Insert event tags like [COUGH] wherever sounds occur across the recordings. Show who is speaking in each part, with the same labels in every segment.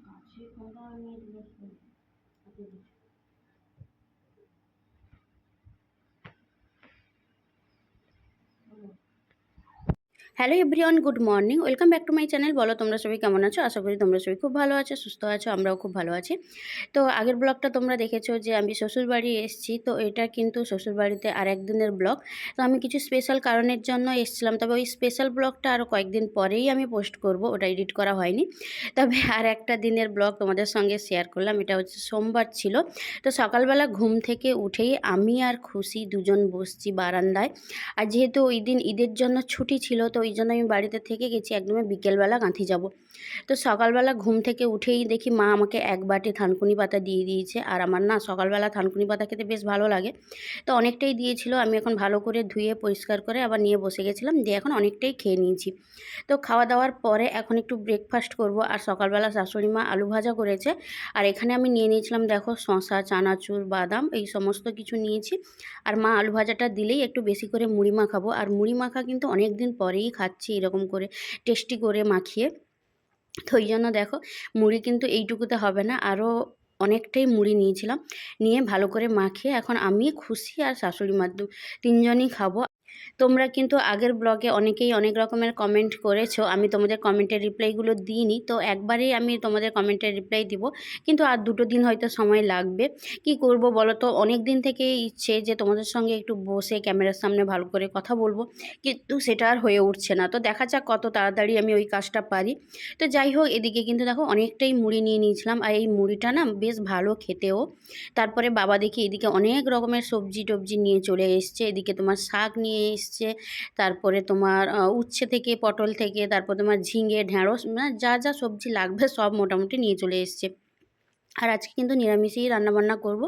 Speaker 1: কাছে ফোনটা নিয়ে দিলে হাতে দিচ্ছি hello everyone good morning welcome back to my channel বলো, তোমরা সবাই কেমন আছো? আশা করি তোমরা সবাই খুব ভালো আছো, সুস্থ আছো, আমরাও খুব ভালো আছি। তো আগের ব্লগটা তোমরা দেখেছ যে আমি শ্বশুরবাড়ি এসেছি, তো এটা কিন্তু শ্বশুরবাড়িতে আর একদিনের ব্লগ। তো আমি কিছু স্পেশাল কারণের জন্য এসেছিলাম, তবে ওই স্পেশাল ব্লগটা আরও কয়েকদিন পরেই আমি পোস্ট করব, ওটা এডিট করা হয়নি। তবে আর একটা দিনের ব্লগ তোমাদের সঙ্গে শেয়ার করলাম, এটা হচ্ছে সোমবার ছিল। তো সকালবেলা ঘুম থেকে উঠেই আমি আর খুশি দুজন বসছি বারান্দায়। আর যেহেতু ওই দিন ঈদের জন্য ছুটি ছিল, তো ওই জন্য আমি বাড়িতে থেকে গেছি, একদমই বিকেলবেলা গাঁথি যাব। তো সকালবেলা ঘুম থেকে উঠেই দেখি মা আমাকে এক বাটি থানকুনি পাতা দিয়ে দিয়েছে। আর আমার না সকালবেলা থানকুনি পাতা খেতে বেশ ভালো লাগে। তো অনেকটাই দিয়েছিল, আমি এখন ভালো করে ধুয়ে, পরিষ্কার করে আবার নিয়ে বসে গেছিলাম, দিয়ে এখন অনেকটাই খেয়ে নিয়েছি। তো খাওয়া দাওয়ার পরে এখন একটু ব্রেকফাস্ট করব। আর সকালবেলা শাশুড়ি মা আলু ভাজা করেছে। আর এখানে আমি নিয়ে নিয়েছিলাম দেখো শশা চানাচুর, বাদাম, এই সমস্ত কিছু নিয়েছি। আর মা আলু ভাজাটা দিলেই একটু বেশি করে মুড়ি মাখাবো। আর মুড়ি মাখা কিন্তু অনেক দিন পরেই খাচ্ছি এরকম করে টেস্টি করে মাখিয়ে। তো ওই জন্য দেখো, মুড়ি কিন্তু এইটুকুতে হবে না আরও অনেকটাই মুড়ি নিয়েছিলাম। নিয়ে ভালো করে মাখিয়ে এখন আমি খুশি আর শাশুড়ি মাধ্যম তিনজনই খাব। তোমরা কিন্তু আগের ব্লগে অনেকেই অনেক রকমের কমেন্ট করেছ। আমি তোমাদের কমেন্টের রিপ্লাইগুলো দিইনি, তো একবারেই আমি তোমাদের কমেন্টের রিপ্লাই দিব। কিন্তু আর দুটো দিন হয়তো সময় লাগবে। কি করব বলো তো অনেক দিন থেকে ইচ্ছে যে তোমাদের সঙ্গে একটু বসে ক্যামেরার সামনে ভালো করে কথা বলব। কিন্তু সেটা আর হয়ে উঠছে না। তো দেখা যাক কত তাড়াতাড়ি আমি ওই কাজটা পারি। তো যাই হোক, এদিকে কিন্তু দেখো অনেকটাই মুড়ি নিয়ে নিয়েছিলাম। আর এই মুড়িটা না বেশ ভালো খেতেও। তারপরে বাবা দেখি এদিকে অনেক রকমের সবজি টবজি নিয়ে চলে এসছে। এদিকে তোমার শাক নিয়ে এসছে, তারপরে তোমার উচ্ছে থেকে, পটল থেকে, তারপর তোমার ঝিঙে ঢ্যাঁড়স মানে যা যা সবজি লাগবে সব মোটামুটি নিয়ে চলে এসছে। আর আজকে কিন্তু নিরামিষেই রান্নাবান্না করব।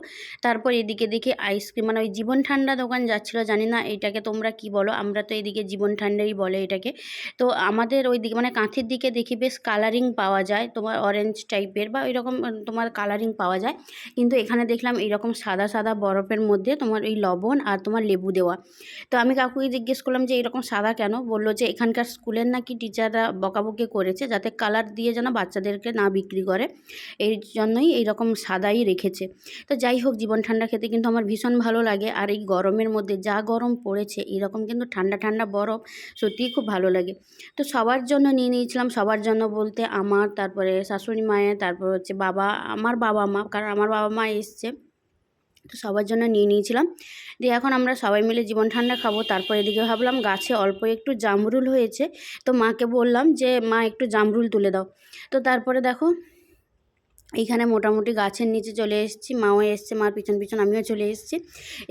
Speaker 1: তারপর এদিকে দেখি আইসক্রিম মানে ওই জীবন ঠান্ডা দোকান যাচ্ছিল, জানি না এটাকে তোমরা কি বলো, আমরা তো এদিকে জীবন ঠান্ডাই বলে এটাকে। তো আমাদের ওই দিকে মানে কাঁথির দিকে দেখি বেশ কালারিং পাওয়া যায়, তোমার অরেঞ্জ টাইপের বা এরকম তোমার কালারিং পাওয়া যায়। কিন্তু এখানে দেখলাম এইরকম সাদা সাদা বরফের মধ্যে তোমার ওই লবণ আর তোমার লেবু দেওয়া। তো আমি কাকুকে জিজ্ঞেস করলাম যে এরকম সাদা কেন? বলল যে এখানকার স্কুলের নাকি টিচাররা বকাবকি করেছে যাতে কালার দিয়ে যেন বাচ্চাদেরকে না বিক্রি করে। এই জন্যই এইরকম সাদাই রেখেছে। তো যাই হোক, জীবন ঠান্ডা খেতে কিন্তু আমার ভীষণ ভালো লাগে। আর এই গরমের মধ্যে যা গরম পড়েছে এরকম কিন্তু ঠান্ডা ঠান্ডা বরফ সত্যিই খুব ভালো লাগে। তো সবার জন্য নিয়ে নিয়েছিলাম, সবার জন্য বলতে আমার, তারপরে শাশুড়ি মায়ের, তারপর হচ্ছে বাবা, আমার বাবা মা, কারণ আমার বাবা মা এসছে। তো সবার জন্য নিয়ে নিয়েছিলাম। দিয়ে এখন আমরা সবাই মিলে জীবন ঠান্ডা খাব। তারপর এদিকে ভাবলাম গাছে অল্প একটু জামরুল হয়েছে। তো মাকে বললাম যে, মা, একটু জামরুল তুলে দাও। তো তারপরে দেখো এইখানে মোটামুটি গাছের নিচে চলে এসেছি। মাও এসছে, মার পিছন পিছন আমিও চলে এসেছি।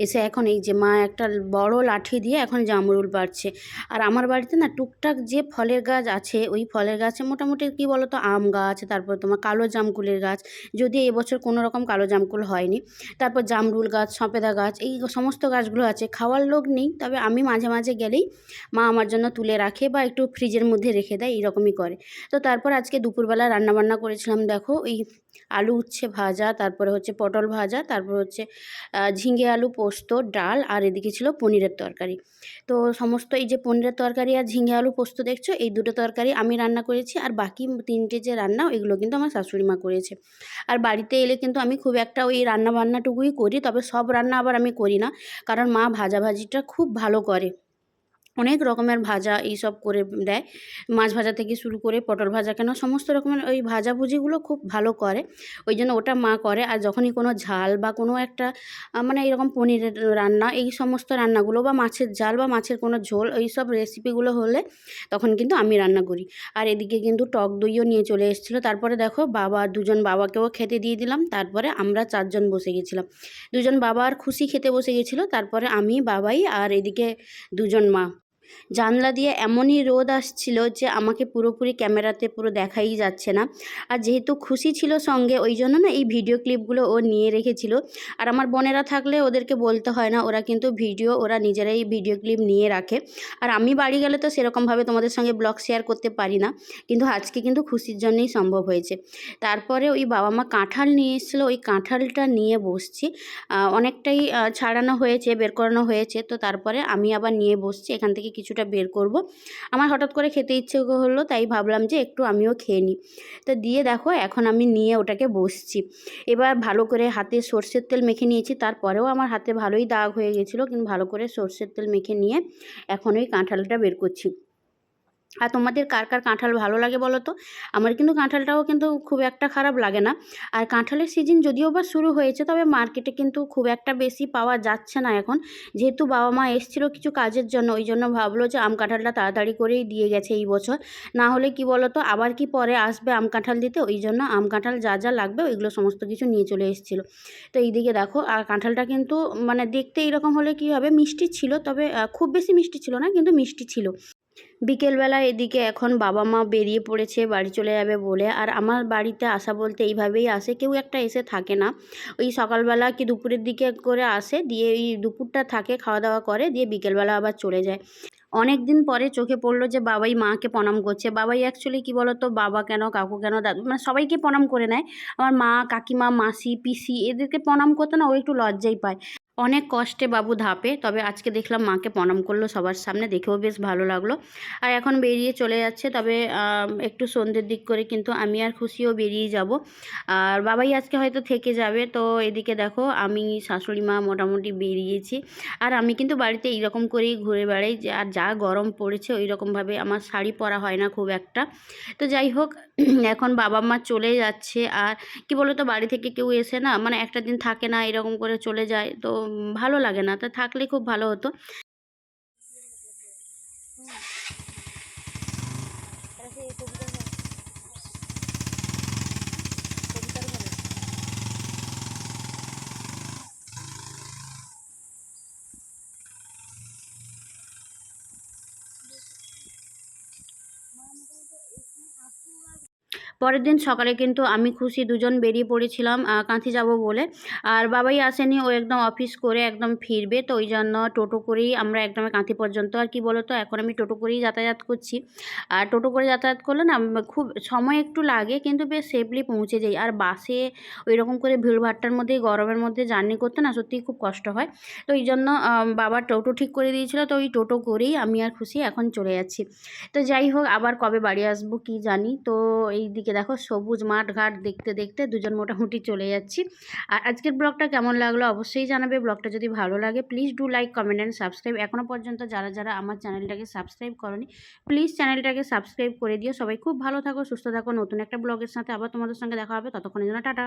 Speaker 1: এসে এখন এই যে মা একটা বড় লাঠি দিয়ে এখন জামরুল পাড়ছে আর আমার বাড়িতে না টুকটাক যে ফলের গাছ আছে, ওই ফলের গাছে মোটামুটি কি বলো তো আম গাছ, তারপর তোমার কালো জামকুলের গাছ, যদি এবছর কোনো রকম কালো জামকুল হয়নি, তারপর জামরুল গাছ, সঁপেদা গাছ, এই সমস্ত গাছগুলো আছে। খাওয়ার লোক নেই, তবে আমি মাঝে মাঝে গেলেই মা আমার জন্য তুলে রাখে বা একটু ফ্রিজের মধ্যে রেখে দেয় এরকমই করে। তো তারপর আজকে দুপুরবেলা রান্নাবান্না করেছিলাম, দেখো এই আলু, উচ্ছে ভাজা, তারপরে হচ্ছে পটল ভাজা, তারপর হচ্ছে ঝিঙে আলু, পোস্ত, ডাল, আর এদিকে ছিল পনিরের তরকারি। তো সমস্ত এই যে পনিরের তরকারি আর ঝিঙে আলু, পোস্ত দেখছ, এই দুটো তরকারি আমি রান্না করেছি, আর বাকি তিনটে যে রান্না এগুলো কিন্তু আমার শাশুড়ি মা করেছে। আর বাড়িতে এলে কিন্তু আমি খুব একটা ওই রান্না বান্নাটুকুই করি, তবে সব রান্না আবার আমি করি না, কারণ মা ভাজাভাজিটা খুব ভালো করে। অনেক রকমের ভাজা এইসব করে দেয়। মাছ ভাজা থেকে শুরু করে পটল ভাজা কেন সমস্ত রকমের ওই ভাজাভুজিগুলো খুব ভালো করে। ওই জন্য ওটা মা করে। আর যখনই কোনো ঝাল বা কোনো একটা মানে এরকম পনিরের রান্না, এই সমস্ত রান্নাগুলো বা মাছের ঝাল বা মাছের কোনো ঝোল এই সব রেসিপিগুলো হলে তখন কিন্তু আমি রান্না করি। আর এদিকে কিন্তু টক দইও নিয়ে চলে এসেছিল। তারপরে দেখো বাবা, দুজন বাবাকেও খেতে দিয়ে দিলাম। তারপরে আমরা চারজন বসে গেছিলাম। দুজন বাবা আর খুশি খেতে বসে গেছিল। তারপরে আমি, বাবাই আর এদিকে দুজন মা। জানলা দিয়ে এমনই রোদ আসছিল যে আমাকে পুরোপুরি ক্যামেরাতে পুরো দেখাই যাচ্ছে না। আর যেহেতু খুশি ছিল সঙ্গে, ওই জন্য না এই ভিডিও ক্লিপগুলো ও নিয়ে রেখেছিল। আর আমার বোনেরা থাকলে ওদেরকে বলতে হয় না, ওরা কিন্তু ভিডিও, ওরা নিজেরাই ভিডিও ক্লিপ নিয়ে রাখে। আর আমি বাড়ি গেলে তো সেরকমভাবে তোমাদের সঙ্গে ব্লগ শেয়ার করতে পারি না, কিন্তু আজকে কিন্তু খুশির জন্যই সম্ভব হয়েছে। তারপরে ওই বাবা মা কাঁঠাল নিয়ে এসেছিল, ওই কাঁঠালটা নিয়ে বসছি। অনেকটাই ছাড়ানো হয়েছে, বের করানো হয়েছে, তো তারপরে আমি আবার নিয়ে বসছি, এখান থেকে কিছুটা বের করব। আমার হঠাৎ করে খেতে ইচ্ছে হলো তাই ভাবলাম যে একটু আমিও খেয়ে নিই। তো দিয়ে দেখো, এখন আমি নিয়ে ওটাকে বসছি। এবার ভালো করে হাতে সর্ষের তেল মেখে নিয়েছি, তারপরেও আমার হাতে ভালোই দাগ হয়ে গেছিল, কিন্তু ভালো করে সর্ষের তেল মেখে নিয়ে এখন ওই কাঁঠালটা বের করছি। আর তোমাদের কার কার কাঁঠাল ভালো লাগে বলো তো? আমার কিন্তু কাঁঠালটাও কিন্তু খুব একটা খারাপ লাগে না। আর কাঁঠালের সিজন যদিও বা শুরু হয়েছে, তবে মার্কেটে কিন্তু খুব একটা বেশি পাওয়া যাচ্ছে না এখন। যেহেতু বাবা মা এসেছিল কিছু কাজের জন্য, ওই জন্য ভাবলো যে আম কাঁঠালটা তাড়াতাড়ি করেই দিয়ে গেছে এই বছর। না হলে কি বলো তো, আবার কি পরে আসবে আম কাঁঠাল দিতে? ওই জন্য আম কাঁঠাল যা যা লাগবে ওইগুলো সমস্ত কিছু নিয়ে চলে এসেছিল। তো এইদিকে দেখো, আর কাঁঠালটা কিন্তু মানে দেখতে এইরকম হলে কি হবে, মিষ্টি ছিল, তবে খুব বেশি মিষ্টি ছিল না, কিন্তু মিষ্টি ছিল। বিকেলবেলা এদিকে এখন বাবা মা বেরিয়ে পড়েছে, বাড়ি চলে যাবে বলে। আর আমার বাড়িতে আসা বলতে এইভাবেই আসে, কেউ একটা এসে থাকে না। ওই সকালবেলা কি দুপুরের দিকে করে আসে, দিয়ে ওই দুপুরটা থাকে খাওয়া দাওয়া করে, দিয়ে বিকেলবেলা আবার চলে যায়। অনেক দিন পরে চোখে পড়ল যে বাবাই মাকে প্রণাম করছে। বাবাই অ্যাকচুয়ালি কী বলতো, বাবা কেন, কাকু কেন, দাদু মানে সবাইকে প্রণাম করে নেয়। আমার মা, কাকিমা, মাসি, পিসি এদেরকে প্রণাম করতে না, ও একটু লজ্জাই পায়। অনেক কষ্টে বাবু ধাপে, তবে আজকে দেখলাম মাকে প্রণাম করল সবার সামনে, দেখেও বেশ ভালো লাগল। আর এখন বেরিয়ে চলে যাচ্ছে, তবে একটু সন্ধ্যের দিক করে কিন্তু আমি আর খুশিও বেরিয়ে যাব। আর বাবাই আজকে হয়তো থেকে যাবে, তো এদিকে দেখো আমি, শাশুড়ি মা মোটামুটি বেরিয়েছি। আর আমি কিন্তু বাড়িতে এইরকম করেই ঘুরে বেড়াই আর যা গরম পড়েছে ওই রকমভাবে আমার শাড়ি পরা হয় না খুব একটা। তো যাই হোক, [CLEARS THROAT] এখন বাবা মা চলে যাচ্ছে, আর কি বলো তো বাড়ি থেকে কেউ এসে না মানে একটা দিন থাকে না এরকম করে চলে যায়, তো ভালো লাগে না। তা থাকলে খুব ভালো হতো। পরের দিন সকালে কিন্তু আমি খুশি দুজন বেরিয়ে পড়েছিলাম কাঁথি যাব বলে। আর বাবাই আসেনি, ও একদম অফিস করে একদম ফিরবে, তো ওই জন্য টোটো করেই আমরা একদম কাঁথি পর্যন্ত। আর কি বলো তো এখন আমি টোটো করেই যাতায়াত করছি। আর টোটো করে যাতায়াত করলে না খুব সময় একটু লাগে, কিন্তু বেশ সেফলি পৌঁছে যাই। আর বাসে ওই রকম করে ভিড়ভাট্টার মধ্যে, গরমের মধ্যে জার্নি করতে না সত্যিই খুব কষ্ট হয়। তো এই জন্য বাবা টোটো ঠিক করে দিয়েছিল, তো ওই টোটো করেই আমি আর খুশি এখন চলে যাচ্ছি। তো যাই হোক, আবার কবে বাড়ি আসব কি জানি, তো এই দেখো সবুজ মাঠ ঘাট দেখতে দেখতে দুজন মোটামুটি চলে যাচ্ছি। আর আজকের ব্লগটা কেমন লাগল অবশ্যই জানাবে। ব্লগটা যদি ভালো লাগে please do like comment and subscribe এখনও পর্যন্ত যারা যারা আমার চ্যানেলটাকে সাবস্ক্রাইব করনি প্লিজ চ্যানেলটাকে সাবস্ক্রাইব করে দিও। সবাই খুব ভালো থাকো, সুস্থ থাকো। নতুন একটা ব্লগের সাথে আবার তোমাদের সঙ্গে দেখা হবে। ততক্ষণের জন্য টাটা।